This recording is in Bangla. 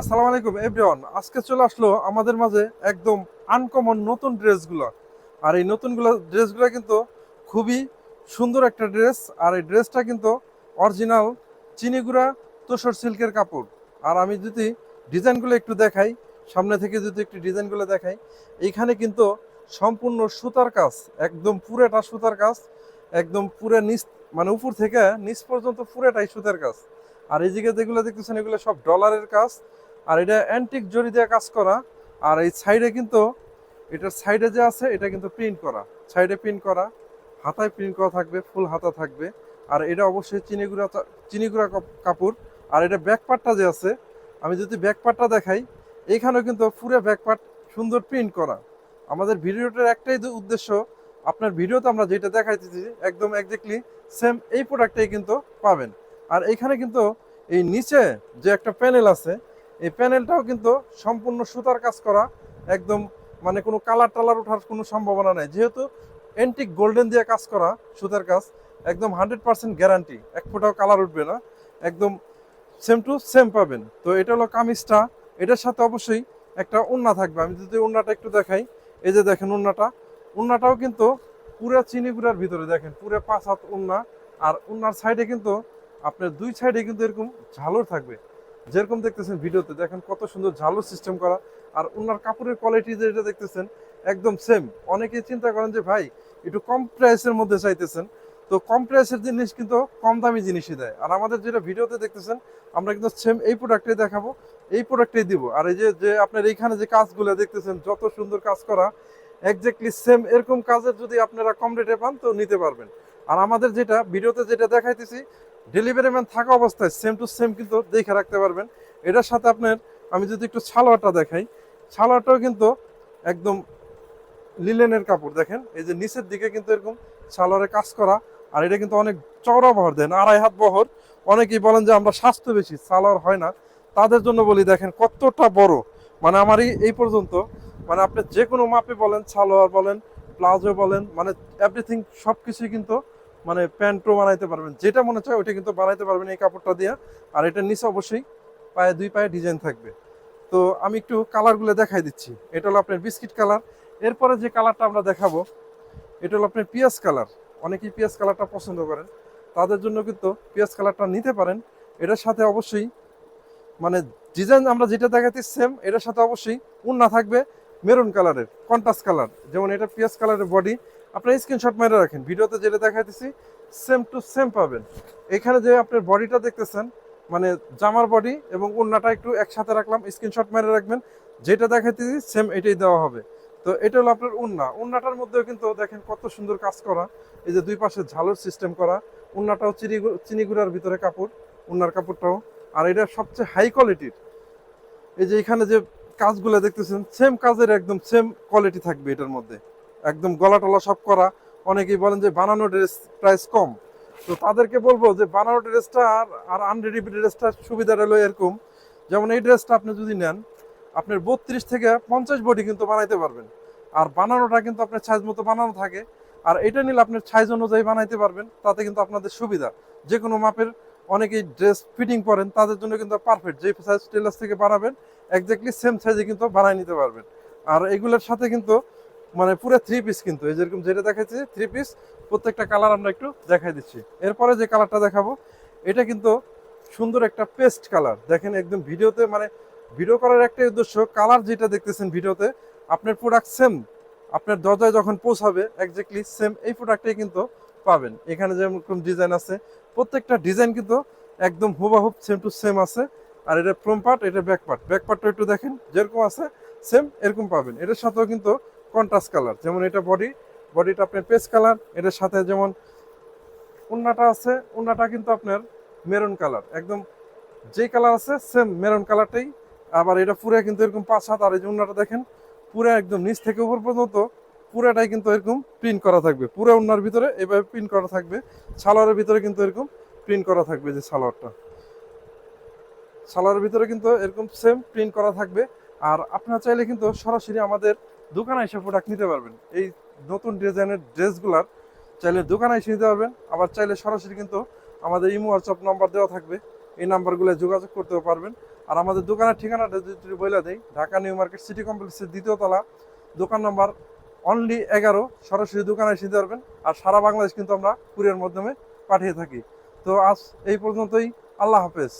আসসালামু আলাইকুম, এভরিওয়ান। আজকে চলে আসলো আমাদের মাঝে একদম আনকমন নতুন ড্রেসগুলো। আর এই নতুনগুলো, ড্রেসগুলো কিন্তু খুবই সুন্দর একটা ড্রেস। আর এই ড্রেসটা কিন্তু অরিজিনাল চিনিগুড়া তোষর সিল্কের কাপড়। আর আমি যদি ডিজাইনগুলো একটু দেখাই, সামনে থেকে যদি একটু ডিজাইনগুলো দেখাই, এইখানে কিন্তু সম্পূর্ণ সুতার কাজ, একদম পুরোটা সুতার কাজ, একদম পুরো নিচ মানে উপর থেকে নিচ পর্যন্ত পুরোটাই সুতার কাজ। আর এই দিকে যেগুলো দেখতেছেন, এগুলো সব ডলারের কাজ। আর এটা অ্যান্টিক জরি দিয়ে কাজ করা। আর এই সাইডে কিন্তু, এটার সাইডে যে আছে, এটা কিন্তু প্রিন্ট করা। সাইডে প্রিন্ট করা, হাতায় প্রিন্ট করা থাকবে ফুল হাতা থাকবে। আর এটা অবশ্যই চিনিগুড়া চিনিগুড়া কাপ- কাপড়। আর এটা ব্যাক পার্টটা যে আছে, আমি যদি ব্যাক পার্টটা দেখাই, এইখানেও কিন্তু পুরো ব্যাক পার্ট সুন্দর প্রিন্ট করা। আমাদের ভিডিওটার একটাই উদ্দেশ্য, আপনার ভিডিওতে আমরা যেটা দেখাইতেছি, একদম একজাক্টলি সেম এই প্রোডাক্টটাই কিন্তু পাবেন। আর এইখানে কিন্তু এই নিচে যে একটা প্যানেল আছে এই প্যানেলটাও কিন্তু সম্পূর্ণ সুতার কাজ করা, একদম মানে কোনো কালার টালার ওঠার কোনো সম্ভাবনা নেই। যেহেতু এন্টিক গোল্ডেন দিয়ে কাজ করা সুতার কাজ, একদম হান্ড্রেড পার্সেন্ট গ্যারান্টি এক ফোটাও কালার উঠবে না, একদম সেম টু সেম পাবেন। তো এটা হলো কামিজটা, এটার সাথে অবশ্যই একটা উন্না থাকবে। আমি যদি উন্নাটা একটু দেখাই, এই যে দেখেন উন্নাটা উন্নাটাও কিন্তু পুরো চিনিগুড়ার ভিতরে দেখেন, পুরো পাঁচ হাত উন্না আর উন্নার সাইডে কিন্তু আপনার দুই সাইডে কিন্তু এরকম ঝালর থাকবে। যেরকম দেখতেছেন ভিডিওতে, দেখেন কত সুন্দর ঝালর সিস্টেম করা। আর ওনার কাপড়ের কোয়ালিটি যেটা দেখতেছেন, একদম সেম অনেকে চিন্তা করেন যে, ভাই, একটু কম প্রাইসের মধ্যে চাইতেছেন। তো কম প্রাইসের জিনিস কিন্তু কম দামি জিনিসই দেয়। আর আমাদের যেটা ভিডিওতে দেখতেছেন, আমরা কিন্তু সেম এই প্রোডাক্টটাই দেখাবো, এই প্রোডাক্টটাই দিব। আর এই যে যে আপনার এইখানে যে কাজগুলো দেখতেছেন, যত সুন্দর কাজ করা একজাক্টলি সেম এরকম কাজের যদি আপনারা কম রেটে পান, তো নিতে পারবেন। আর আমাদের যেটা, ভিডিওতে যেটা দেখাইতেছি ডেলিভারি ম্যান থাকা অবস্থায় সেম টু সেম কিন্তু দেখে রাখতে পারবেন। এটার সাথে আপনার, আমি যদি একটু সালোয়ারটা দেখাই, সালোয়ারটাও কিন্তু একদম লিলেনের কাপড়, দেখেন? এই যে নিচের দিকে কিন্তু এরকম সালোয়ারে কাজ করা, আর এটা কিন্তু অনেক চওড়া বহর দেন আড়াই হাত বহর। অনেকেই বলেন যে আমরা স্বাস্থ্য বেশি, সালোয়ার হয় না। তাদের জন্য বলি, দেখেন, কতটা বড়। মানে আমার এই- এই পর্যন্ত মানে আপনি যে কোনো মাপে বলেন, সালোয়ার বলেন, প্লাজো বলেন মানে এভরিথিং সব কিছুই কিন্তু মানে প্যান্টও বানাইতে পারবেন। যেটা মনে চায় ওইটা কিন্তু বানাইতে পারবেন এই কাপড়টা দিয়ে। আর এটার নিচে অবশ্যই পায়ে দুই পায়ে ডিজাইন থাকবে। তো আমি একটু কালারগুলো দেখাই দিচ্ছি। এটা হলো আপনার বিস্কিট কালার এরপরে যে কালারটা আমরা দেখাবো, এটা হলো আপনার পিঁয়াজ কালার অনেকেই পিঁয়াজ কালারটা পছন্দ করেন। তাদের জন্য কিন্তু পিঁয়াজ কালারটা নিতে পারেন। এটার সাথে অবশ্যই মানে ডিজাইন আমরা যেটা দেখাচ্ছি সেম এটার সাথে অবশ্যই উন্না থাকবে মেরুন কালারের কন্টাস কালার যেমন এটা পিঁয়াজ কালারের বডি আপনার স্ক্রিনশট মেরে রাখেন, ভিডিওতে যেটা দেখাইতেছি সেম টু সেম পাবেন। এখানে যে আপনার বডিটা দেখতেছেন মানে জামার বডি এবং উন্নাটা একটু একসাথে রাখলাম স্ক্রিনশট মেরে রাখবেন। যেটা দেখাইতেছি সেম এটাই দেওয়া হবে। তো এটা হলো আপনার উন্না উন্নাটার মধ্যেও কিন্তু দেখেন কত সুন্দর কাজ করা। এই যে দুই পাশে ঝালর সিস্টেম করা। উন্নাটাও চিনি চিনিগুড়ার ভিতরে কাপড় উন্নার কাপড়টাও। আর এটা সবচেয়ে হাই কোয়ালিটির এই যে এখানে যে কাজগুলো দেখতেছেন সেম কাজের একদম সেম কোয়ালিটি থাকবে এটার মধ্যে। একদম গলা টলা সব করা। অনেকেই বলেন যে বানানো ড্রেস প্রাইস কম। তো তাদেরকে বলব যে বানানো ড্রেসটা আর আর আনরেডি ড্রেসটার সুবিধাটা হলো এরকম। যেমন এই ড্রেসটা আপনি যদি নেন, আপনার বত্রিশ থেকে পঞ্চাশ বডি কিন্তু বানাইতে পারবেন। আর বানানোটা কিন্তু আপনার সাইজ মতো বানানো থাকে। আর এটা নিলে আপনার সাইজ অনুযায়ী বানাইতে পারবেন, তাতে কিন্তু আপনাদের সুবিধা। যে কোনো মাপের অনেকেই ড্রেস ফিটিং করেন, তাদের জন্য কিন্তু পারফেক্ট যে সাইজ টেলার্স থেকে বানাবেন একজাক্টলি সেম সাইজে কিন্তু বানাই নিতে পারবেন। আর এগুলোর সাথে কিন্তু মানে পুরো থ্রি পিস কিন্তু। এই যেরকম যেটা দেখাচ্ছি থ্রি পিস প্রত্যেকটা কালার আমরা একটু দেখাই দিচ্ছি। এরপরে যে কালারটা দেখাবো, এটা কিন্তু সুন্দর একটা পেস্ট কালার দেখেন একদম ভিডিওতে মানে ভিডিও করার একটাই উদ্দেশ্য কালার যেটা দেখতেছেন ভিডিওতে, আপনার প্রোডাক্ট সেম আপনার দরজায় যখন পৌঁছাবে একজাক্টলি সেম এই প্রোডাক্টটাই কিন্তু পাবেন। এখানে যেরকম ডিজাইন আছে, প্রত্যেকটা ডিজাইন কিন্তু একদম হুবাহুব সেম টু সেম আছে। আর এটা ফ্রম পার্ট এটা ব্যাক পার্ট ব্যাক পার্টটা একটু দেখেন, যেরকম আছে সেম এরকম পাবেন। এটার সাথেও কিন্তু কন্ট্রাস্ট কালার যেমন এটা বডি বডিটা আপনার পেস্ট কালার এটার সাথে যেমন উন্নাটা আছে, উন্নাটা কিন্তু আপনার মেরুন কালার একদম যে কালার আছে সেম মেরুন কালারটাই আবার এটা পুরো কিন্তু এরকম পাঁচ হাত আর এই যে উন্নাটা দেখেন, পুরো একদম নিচ থেকে উপর পর্যন্ত পুরাটাই কিন্তু এরকম প্রিন্ট করা থাকবে, পুরো উন্নার ভিতরে এভাবে প্রিন্ট করা থাকবে, সালোয়ারের ভিতরে কিন্তু এরকম প্রিন্ট করা থাকবে যে সালোয়ারটা। সালোয়ারের ভিতরে কিন্তু এরকম সেম প্রিন্ট করা থাকবে আর আপনারা চাইলে কিন্তু সরাসরি আমাদের দোকানে এসে প্রোডাক্ট নিতে পারবেন। এই নতুন ডিজাইনের ড্রেসগুলার চাইলে দোকানে এসে নিতে পারবেন। আবার চাইলে সরাসরি কিন্তু আমাদের ইমো হোয়াটসঅ্যাপ নাম্বার দেওয়া থাকবে। এই নাম্বারগুলো যোগাযোগ করতেও পারবেন। আর আমাদের দোকানের ঠিকানাটা যদি বলে দেয় ঢাকা নিউ মার্কেট সিটি কমপ্লেক্সের দ্বিতীয় তলা, দোকান নাম্বার অনলি এগারো, সরাসরি দোকানে এসে দিতে পারবেন। আর সারা বাংলাদেশ কিন্তু আমরা কুরিয়ার মাধ্যমে পাঠিয়ে থাকি। তো আজ এই পর্যন্তই। আল্লাহ হাফেজ।